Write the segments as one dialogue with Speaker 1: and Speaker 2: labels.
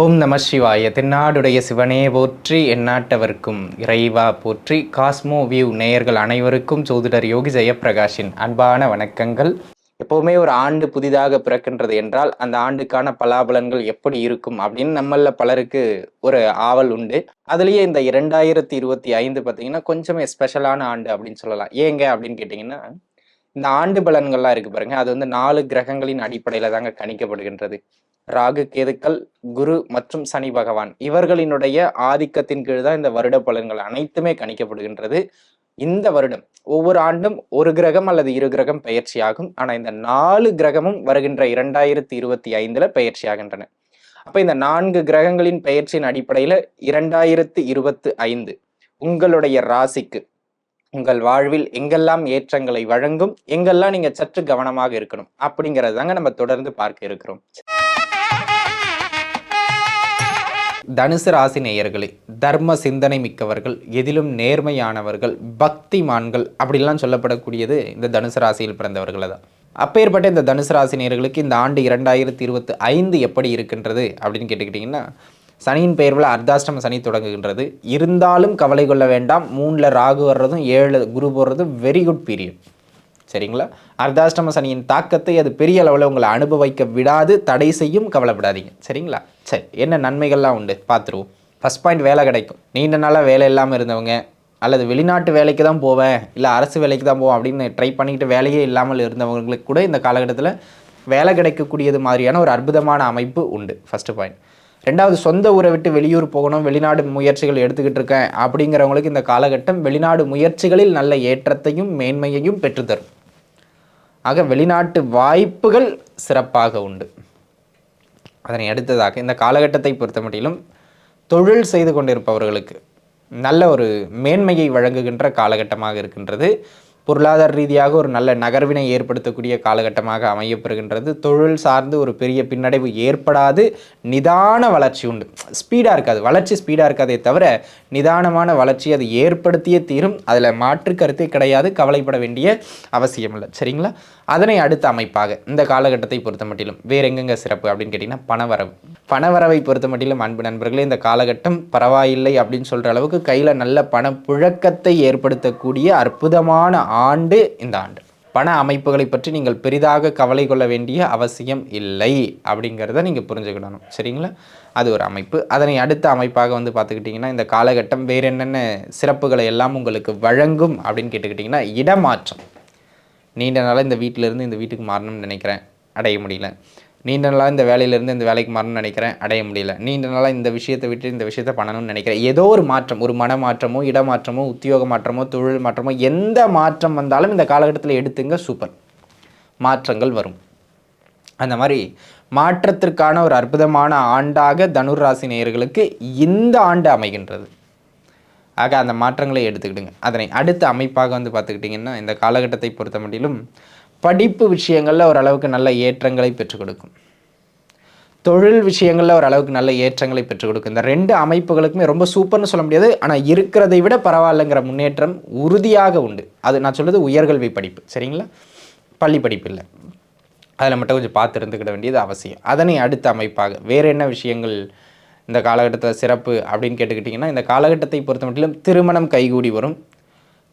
Speaker 1: ஓம் நம சிவாய. தென்னாடுடைய சிவனே போற்றி எந்நாட்டவர்க்கும் இறைவா போற்றி. காஸ்மோ வியூ நேயர்கள் அனைவருக்கும் சோதிடர் யோகி ஜெயப்பிரகாஷின் அன்பான வணக்கங்கள். எப்போவுமே ஒரு ஆண்டு புதிதாக பிறக்கின்றது என்றால் அந்த ஆண்டுக்கான பலாபலன்கள் எப்படி இருக்கும் அப்படின்னு நம்மள பலருக்கு ஒரு ஆவல் உண்டு. அதுலேயே இந்த இரண்டாயிரத்தி இருபத்தி ஐந்து பார்த்தீங்கன்னா கொஞ்சமே ஸ்பெஷலான ஆண்டு அப்படின்னு சொல்லலாம். ஏங்க அப்படின்னு கேட்டிங்கன்னா இந்த ஆண்டு பலன்கள்லாம் இருக்கு பாருங்க. அது வந்து நாலு கிரகங்களின் அடிப்படையில் தாங்க கணிக்கப்படுகின்றது. ராகு கேதுக்கள் குரு மற்றும் சனி பகவான். இவர்களினுடைய ஆதிக்கத்தின் கீழ் தான் இந்த வருட பலன்கள் அனைத்துமே கணிக்கப்படுகின்றது. இந்த வருடம் ஒவ்வொரு ஆண்டும் ஒரு கிரகம் அல்லது இரு கிரகம் பயிற்சியாகும். ஆனால் இந்த நாலு கிரகமும் வருகின்ற இரண்டாயிரத்தி இருபத்தி ஐந்துல பயிற்சியாகின்றன. அப்ப இந்த நான்கு கிரகங்களின் பெயர்ச்சியின் அடிப்படையில இரண்டாயிரத்தி இருபத்தி ஐந்து உங்களுடைய ராசிக்கு உங்கள் வாழ்வில் எங்கெல்லாம் ஏற்றங்களை வழங்கும் எங்கெல்லாம் நீங்க சற்று கவனமாக இருக்கணும் அப்படிங்கிறது தாங்க நம்ம தொடர்ந்து பார்க்க இருக்கிறோம். தனுசு ராசி நேயர்களே தர்ம சிந்தனை மிக்கவர்கள் எதிலும் நேர்மையானவர்கள் பக்திமான்கள் அப்படிலாம் சொல்லப்படக்கூடியது இந்த தனுசு ராசியில் பிறந்தவர்களை தான். அப்பேற்பட்ட இந்த தனுசு ராசி நேயர்களுக்கு இந்த ஆண்டு இரண்டாயிரத்தி இருபத்தி ஐந்து எப்படி இருக்கின்றது அப்படின்னு கேட்டுக்கிட்டிங்கன்னா சனியின் பெயர்வில் அர்த்தாஷ்டம சனி தொடங்குகின்றது. இருந்தாலும் கவலை கொள்ள வேண்டாம். மூணில் ராகு வர்றதும் ஏழு குரு போடுறதும் வெரி குட் பீரியட் சரிங்களா? அர்த்தாஷ்டம சனியின் தாக்கத்தை அது பெரிய அளவில் உங்களை அனுபவிக்க விடாது. தடை செய்யும் கவலைப்படாதீங்க. சரிங்களா? சரி என்ன நன்மைகள்லாம் உண்டு? பார்த்துருவோம். ஃபஸ்ட் பாயிண்ட் வேலை கிடைக்கும். நீண்ட நாளாக வேலை இல்லாமல் இருந்தவங்க அல்லது வெளிநாட்டு வேலைக்கு தான் போவேன் இல்லை அரசு வேலைக்கு தான் போவேன் அப்படின்னு ட்ரை பண்ணிக்கிட்டு வேலையே இல்லாமல் இருந்தவங்களுக்கு கூட இந்த காலகட்டத்தில் வேலை கிடைக்கக்கூடியது மாதிரியான ஒரு அற்புதமான அமைப்பு உண்டு. ஃபஸ்ட்டு பாயிண்ட் ரெண்டாவது சொந்த ஊரை விட்டு வெளியூர் போகணும் வெளிநாடு முயற்சிகள் எடுத்துக்கிட்டு இருக்கேன் அப்படிங்கிறவங்களுக்கு இந்த காலகட்டம் வெளிநாடு முயற்சிகளில் நல்ல ஏற்றத்தையும் மேன்மையையும் பெற்றுத்தரும். ஆக வெளிநாட்டு வாய்ப்புகள் சிறப்பாக உண்டு. அதனை அடுத்ததாக இந்த காலகட்டத்தை பொறுத்த மட்டிலும் தொழில் செய்து கொண்டிருப்பவர்களுக்கு நல்ல ஒரு மேன்மையை வழங்குகின்ற காலகட்டமாக இருக்கின்றது. பொருளாதார ரீதியாக ஒரு நல்ல நகர்வினை ஏற்படுத்தக்கூடிய காலகட்டமாக அமையப்பெறுகின்றது. தொழில் சார்ந்து ஒரு பெரிய பின்னடைவு ஏற்படாது. நிதான வளர்ச்சி உண்டு. ஸ்பீடாக இருக்காது. வளர்ச்சி ஸ்பீடாக இருக்காதே தவிர நிதானமான வளர்ச்சி அது ஏற்படுத்தியே தீரும். அதில் மாற்று கருத்தே கிடையாது. கவலைப்பட வேண்டிய அவசியம் இல்லை சரிங்களா? அதனை அடுத்த அமைப்பாக இந்த காலகட்டத்தை பொறுத்த மட்டிலும் வேற எங்கெங்க சிறப்பு அப்படின்னு கேட்டிங்கன்னா பணவரவு. பணவரவை பொறுத்த மட்டிலும் அன்பு நண்பர்களே இந்த காலகட்டம் பரவாயில்லை அப்படின்னு சொல்கிற அளவுக்கு கையில் நல்ல பணப்புழக்கத்தை ஏற்படுத்தக்கூடிய அற்புதமான ஆண்டு இந்த ஆண்டு. பண அமைப்புகளை பற்றி நீங்கள் பெரிதாக கவலை கொள்ள வேண்டிய அவசியம் இல்லை அப்படிங்கிறத நீங்கள் புரிஞ்சுக்கிடணும். சரிங்களா? அது ஒரு அமைப்பு. அதனை அடுத்த அமைப்பாக வந்து பார்த்துக்கிட்டிங்கன்னா இந்த காலகட்டம் வேறு என்னென்ன சிறப்புகளை எல்லாம் உங்களுக்கு வழங்கும் அப்படின்னு கேட்டுக்கிட்டிங்கன்னா இடமாற்றம். நீண்ட நாளாக இந்த வீட்டிலேருந்து இந்த வீட்டுக்கு மாறணும்னு நினைக்கிறேன். அடைய முடியல. நீண்ட நாளாக இந்த வேலையிலேருந்து இந்த வேலைக்கு மாறணும்னு நினைக்கிறேன். அடைய முடியல. நீண்ட நாளாக இந்த விஷயத்தை விட்டு இந்த விஷயத்தை பண்ணணும்னு நினைக்கிறேன். ஏதோ ஒரு மாற்றம் ஒரு மன மாற்றமோ இடமாற்றமோ உத்தியோக மாற்றமோ தொழில் மாற்றமோ எந்த மாற்றம் வந்தாலும் இந்த காலகட்டத்தில் எடுத்துங்க சூப்பர் மாற்றங்கள் வரும். அந்த மாதிரி மாற்றத்திற்கான ஒரு அற்புதமான ஆண்டாக தனுர் ராசி நேயர்களுக்கு இந்த ஆண்டு அமைகின்றது. ஆக அந்த மாற்றங்களை எடுத்துக்கிடுங்க. அதனை அடுத்த அமைப்பாக வந்து பார்த்துக்கிட்டிங்கன்னா இந்த காலகட்டத்தை பொறுத்த மட்டிலும் படிப்பு விஷயங்களில் ஓரளவுக்கு நல்ல ஏற்றங்களை பெற்றுக் கொடுக்கும். தொழில் விஷயங்களில் ஓரளவுக்கு நல்ல ஏற்றங்களை பெற்றுக் கொடுக்கும். இந்த ரெண்டு அமைப்புகளுக்குமே ரொம்ப சூப்பர்னு சொல்ல முடியாது. ஆனால் இருக்கிறதை விட பரவாயில்லைங்கிற முன்னேற்றம் உறுதியாக உண்டு. அது நான் சொல்கிறது உயர்கல்வி படிப்பு. சரிங்களா? பள்ளி படிப்பு இல்லை. அதில் மட்டும் கொஞ்சம் பார்த்து இருந்துக்கிட வேண்டியது அவசியம். அதனை அடுத்த அமைப்பாக வேறு என்ன விஷயங்கள் இந்த காலகட்டத்தில் சிறப்பு அப்படின்னு கேட்டுக்கிட்டிங்கன்னா இந்த காலகட்டத்தை பொறுத்த மட்டிலும் திருமணம் கைகூடி வரும்.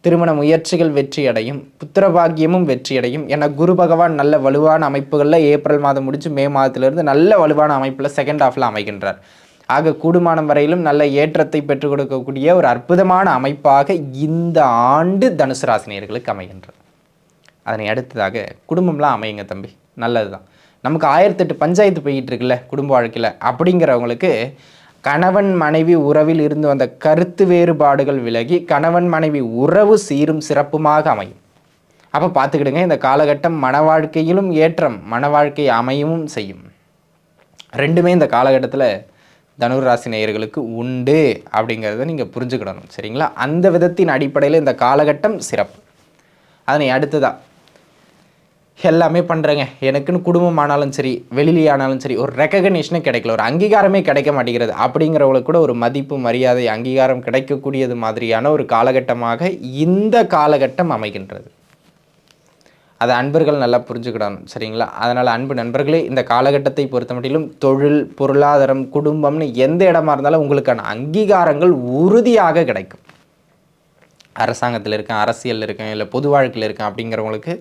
Speaker 1: திருமண முயற்சிகள் வெற்றி அடையும் புத்திரபாகியமும் வெற்றி அடையும் ஏன்னா குரு பகவான் நல்ல வலுவான அமைப்புகளில் ஏப்ரல் மாதம் முடிச்சு மே மாதத்திலிருந்து நல்ல வலுவான அமைப்பில் செகண்ட் ஹாஃபில் அமைகின்றார். ஆக கூடுமானம் வரையிலும் நல்ல ஏற்றத்தை பெற்றுக் கொடுக்கக்கூடிய ஒரு அற்புதமான அமைப்பாக இந்த ஆண்டு தனுசு ராசினியர்களுக்கு அமைகின்றது. அதனை அடுத்ததாக குடும்பம்லாம் அமையுங்க தம்பி. நல்லது தான் நமக்கு ஆயிரத்தெட்டு பஞ்சாயத்து போய்கிட்டு இருக்குல்ல குடும்ப வாழ்க்கையில். அப்படிங்கிறவங்களுக்கு கணவன் மனைவி உறவில் இருந்து வந்த கருத்து வேறுபாடுகள் விலகி கணவன் மனைவி உறவு சீரும் சிறப்புமாக அமையும். அப்போ பார்த்துக்கிடுங்க இந்த காலகட்டம் மன வாழ்க்கையிலும் ஏற்றம் மன வாழ்க்கை அமையவும் செய்யும். ரெண்டுமே இந்த காலகட்டத்தில் தனுராசி நேயர்களுக்கு உண்டு அப்படிங்கிறத நீங்கள் புரிஞ்சுக்கிடணும் சரிங்களா? அந்த விதத்தின் அடிப்படையில் இந்த காலகட்டம் சிறப்பு. அதனை அடுத்ததாக எல்லாமே பண்ணுறேங்க எனக்குன்னு குடும்பம் ஆனாலும் சரி வெளியிலே ஆனாலும் சரி ஒரு ரெக்கக்னேஷனே கிடைக்கல. ஒரு அங்கீகாரமே கிடைக்க மாட்டேங்கிறது. அப்படிங்கிறவங்களுக்கு கூட ஒரு மதிப்பு மரியாதை அங்கீகாரம் கிடைக்கக்கூடியது மாதிரியான ஒரு காலகட்டமாக இந்த காலகட்டம் அமைகின்றது. அதை அன்பர்கள் நல்லா புரிஞ்சுக்கிடணும் சரிங்களா? அதனால் அன்பு நண்பர்களே இந்த காலகட்டத்தை பொறுத்த மட்டிலும் தொழில் பொருளாதாரம் குடும்பம்னு எந்த இடமா இருந்தாலும் உங்களுக்கான அங்கீகாரங்கள் உறுதியாக கிடைக்கும். அரசாங்கத்தில் இருக்கேன் அரசியலில் இருக்கேன் இல்லை பொது வாழ்க்கையில் இருக்கேன் அப்படிங்கிறவங்களுக்கு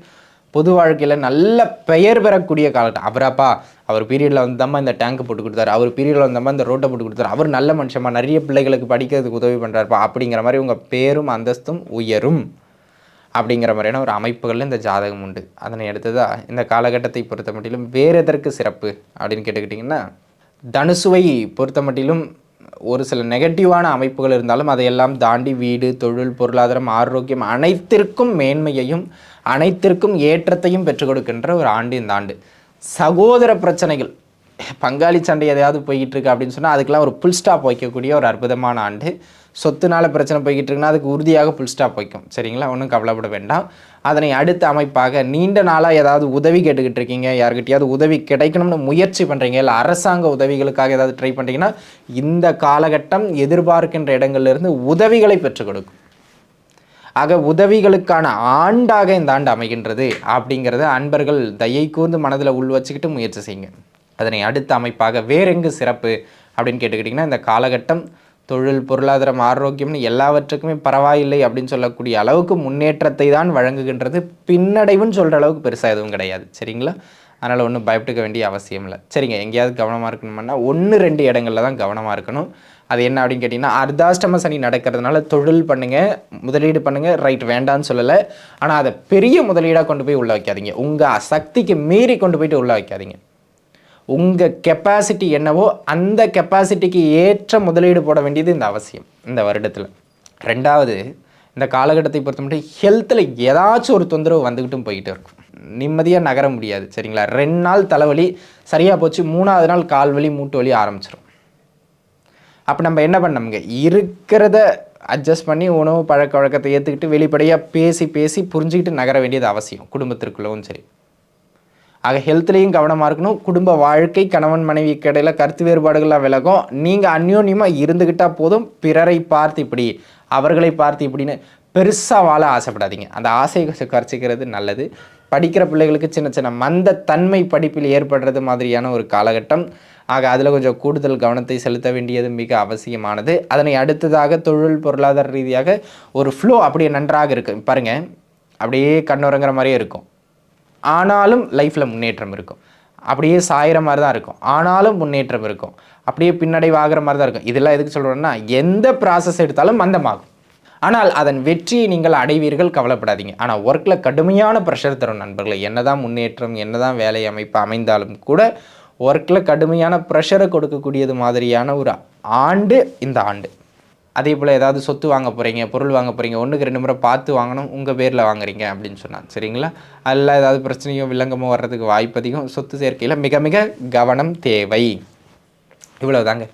Speaker 1: பொது வாழ்க்கையில் நல்ல பெயர் பெறக்கூடிய காலகட்டம். அவராப்பா அவர் பீரியடில் வந்தாமல் இந்த டேங்க் போட்டு கொடுத்தாரு. அவர் பீரியடில் வந்தாமல் இந்த ரோட்டை போட்டு கொடுத்தாரு. அவர் நல்ல மனுஷமா நிறைய பிள்ளைகளுக்கு படிக்கிறதுக்கு உதவி பண்ணுறாருப்பா அப்படிங்கிற மாதிரி உங்கள் பேரும் அந்தஸ்தும் உயரும். அப்படிங்கிற மாதிரியான ஒரு அமைப்புகளில் இந்த ஜாதகம் உண்டு. அதனை அடுத்ததா இந்த காலகட்டத்தை பொறுத்த மட்டிலும் வேறு எதற்கு சிறப்பு அப்படின்னு கேட்டுக்கிட்டிங்கன்னா தனுசுவை பொறுத்த மட்டிலும் ஒரு சில நெகட்டிவான அமைப்புகள் இருந்தாலும் அதையெல்லாம் தாண்டி வீடு தொழில் பொருளாதாரம் ஆரோக்கியம் அனைத்திற்கும் மேன்மையையும் அனைத்திற்கும் ஏற்றத்தையும் பெற்றுக் கொடுக்கின்ற ஒரு ஆண்டு இந்த ஆண்டு. சகோதர பிரச்சனைகள். பங்காளி சண்டை எதையாவது போய்கிட்டு இருக்கு அப்படின்னு சொன்னால் அதுக்கெல்லாம் ஒரு புல் ஸ்டாப் வைக்கக்கூடிய ஒரு அற்புதமான ஆண்டு. சொத்துனால பிரச்சனை போய்கிட்டு இருக்குன்னா அதுக்கு உறுதியாக புல் ஸ்டாப் வைக்கும். சரிங்களா? ஒன்றும் கவலைப்பட வேண்டாம். அதனை அடுத்த அமைப்பாக நீண்ட நாளாக ஏதாவது உதவி கேட்டுக்கிட்டு இருக்கீங்க யாருக்கிட்டையாவது உதவி கிடைக்கணும்னு முயற்சி பண்ணுறீங்க இல்லை அரசாங்க உதவிகளுக்காக ஏதாவது ட்ரை பண்ணுறீங்கன்னா இந்த காலகட்டம் எதிர்பார்க்கின்ற இடங்கள்லேருந்து உதவிகளை பெற்றுக் கொடுக்கும். ஆக உதவிகளுக்கான ஆண்டாக இந்த ஆண்டு அமைகின்றது அப்படிங்கிறத அன்பர்கள் தயை கூர்ந்து மனதில் உள் வச்சுக்கிட்டு முயற்சி செய்யுங்க. அதனை அடுத்த அமைப்பாக வேறெங்கு சிறப்பு அப்படின்னு கேட்டுக்கிட்டிங்கன்னா இந்த காலகட்டம் தொழில் பொருளாதாரம் ஆரோக்கியம்னு எல்லாவற்றுக்குமே பரவாயில்லை அப்படின்னு சொல்லக்கூடிய அளவுக்கு முன்னேற்றத்தை தான் வழங்குகின்றது. பின்னடைவுன்னு சொல்கிற அளவுக்கு பெருசாக எதுவும் கிடையாது. சரிங்களா? அதனால் ஒன்றும் பயப்பட்டுக்க வேண்டிய அவசியம் இல்லை சரிங்க எங்கேயாவது கவனமாக இருக்கணும்னா ஒன்று ரெண்டு இடங்களில் தான் கவனமாக இருக்கணும். அது என்ன அப்படின்னு கேட்டிங்கன்னா அர்த்தாஷ்டம சனி நடக்கிறதுனால தொழில் பண்ணுங்கள் முதலீடு பண்ணுங்கள் ரைட் வேண்டான்னு சொல்லலை. ஆனால் அதை பெரிய முதலீடாக கொண்டு போய் உள்ளே வைக்காதீங்க. உங்கள் சக்திக்கு மீறி கொண்டு போயிட்டு உள்ளே வைக்காதீங்க. உங்கள் கெப்பாசிட்டி என்னவோ அந்த கெப்பாசிட்டிக்கு ஏற்ற முதலீடு போட வேண்டியது இந்த அவசியம் இந்த வருடத்தில். ரெண்டாவது இந்த காலகட்டத்தை பொறுத்த மட்டும் ஹெல்த்தில் ஏதாச்சும் ஒரு தொந்தரவு வந்துக்கிட்டும் போய்கிட்டு இருக்கும். நிம்மதியாக நகர முடியாது சரிங்களா? ரெண்டு நாள் தலைவலி சரியாக போச்சு மூணாவது நாள் கால் வலி மூட்டு வலி ஆரம்பிச்சிடும் அப்போ நம்ம என்ன பண்ணோம்ங்க இருக்கிறத அட்ஜஸ்ட் பண்ணி உணவு பழக்க வழக்கத்தை ஏற்றுக்கிட்டு வெளிப்படையாக பேசி பேசி புரிஞ்சுக்கிட்டு நகர வேண்டியது அவசியம். குடும்பத்திற்குள்ளவும் சரி. ஆக ஹெல்த்லேயும் கவனமாக இருக்கணும். குடும்ப வாழ்க்கை கணவன் மனைவி கடையில் கருத்து வேறுபாடுகள்லாம் விலகும். நீங்கள் அந்யோன்யமாக இருந்துக்கிட்டால் போதும். பிறரை பார்த்து இப்படி அவர்களை பார்த்து இப்படின்னு பெருசாக வாழ ஆசைப்படாதீங்க. அந்த ஆசையை கொஞ்சம் குறைச்சிக்கிறது நல்லது. படிக்கிற பிள்ளைகளுக்கு சின்ன சின்ன மந்த தன்மை படிப்பில் ஏற்படுறது மாதிரியான ஒரு காலகட்டம். ஆக அதில் கொஞ்சம் கூடுதல் கவனத்தை செலுத்த வேண்டியது மிக அவசியமானது. அதனை அடுத்ததாக தொழில் பொருளாதார ரீதியாக ஒரு ஃப்ளோ அப்படியே நன்றாக இருக்கும் பாருங்கள் அப்படியே கண்ணுறங்குற மாதிரியே இருக்கும். ஆனாலும் லைஃப்பில் முன்னேற்றம் இருக்கும். அப்படியே சாயிற மாதிரி தான் இருக்கும். ஆனாலும் முன்னேற்றம் இருக்கும். அப்படியே பின்னடைவாகிற மாதிரி தான் இருக்கும். இதெல்லாம் எதுக்கு சொல்கிறோன்னா எந்த ப்ராசஸ் எடுத்தாலும் மந்தமாகும். ஆனால் அதன் வெற்றியை நீங்கள் அடைவீர்கள் கவலைப்படாதீங்க. ஆனால் ஒர்க்கில் கடுமையான ப்ரெஷர் தரும் நண்பர்களை. என்னதான் முன்னேற்றம் என்னதான் வேலை அமைப்பு அமைந்தாலும் கூட ஒர்க்கில் கடுமையான ப்ரெஷரை கொடுக்கக்கூடியது மாதிரியான ஒரு ஆண்டு இந்த ஆண்டு. அதே போல் ஏதாவது சொத்து வாங்க போகிறீங்க பொருள் வாங்க போகிறீங்க ஒன்றுக்கு ரெண்டு முறை பார்த்து வாங்கணும் உங்கள் பேரில் வாங்குறீங்க அப்படின்னு சொன்னான். சரிங்களா? அதில் ஏதாவது பிரச்சனையோ வில்லங்கமோ வர்றதுக்கு வாய்ப்பு அதிகம். சொத்து சேர்க்கையில் மிக மிக கவனம் தேவை. இவ்வளோ தாங்க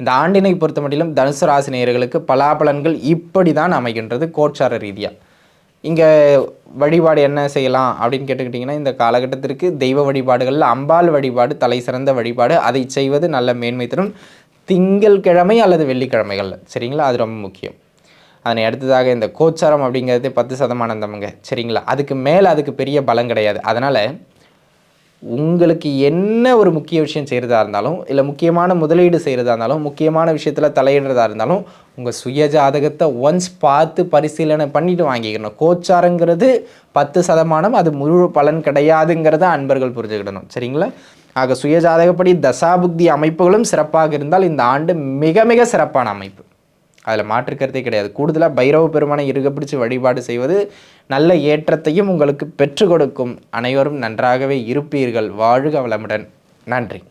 Speaker 1: இந்த ஆண்டினை பொறுத்த மட்டிலும் தனுசு ராசி நேயர்களுக்கு பலாபலன்கள் இப்படி தான் அமைகின்றது கோட்சார ரீதியாக இங்கே வழிபாடு என்ன செய்யலாம் அப்படின்னு கேட்டுக்கிட்டிங்கன்னா இந்த காலகட்டத்திற்கு தெய்வ வழிபாடுகளில் அம்பாள் வழிபாடு தலை சிறந்த வழிபாடு அதை செய்வது நல்ல மேன்மை தரும். திங்கள் கிழமை அல்லது வெள்ளிக்கிழமைகளில் சரிங்களா? அது ரொம்ப முக்கியம். அதனை அடுத்ததாக இந்த கோச்சாரம் அப்படிங்கிறது பத்து சதமானந்தமுங்க சரிங்களா? அதுக்கு மேலே அதுக்கு பெரிய பலம் கிடையாது. அதனால் உங்களுக்கு என்ன ஒரு முக்கிய விஷயம் செய்கிறதா இருந்தாலும் இல்லை முக்கியமான முதலீடு செய்கிறதா இருந்தாலும் முக்கியமான விஷயத்தில் தலையிடுறதா இருந்தாலும் உங்கள் சுய ஜாதகத்தை ஒன்ஸ் பார்த்து பரிசீலனை பண்ணிட்டு வாங்கிக்கணும். கோச்சாரங்கிறது பத்து சதமானம் அது முழு பலன் கிடையாதுங்கிறத அன்பர்கள் புரிஞ்சுக்கிடணும். சரிங்களா? ஆக சுய ஜாதகப்படி தசாபுக்தி அமைப்புகளும் சிறப்பாக இருந்தால் இந்த ஆண்டு மிக மிக சிறப்பான அமைப்பு. அதில் மாற்றுக்கிறதே கிடையாது. கூடுதலாக பைரவ பெருமானை இருக பிடிச்சு வழிபாடு செய்வது நல்ல ஏற்றத்தையும் உங்களுக்கு பெற்றுக் கொடுக்கும். அனைவரும் நன்றாகவே இருப்பீர்கள். வாழ்க வளமுடன். நன்றி.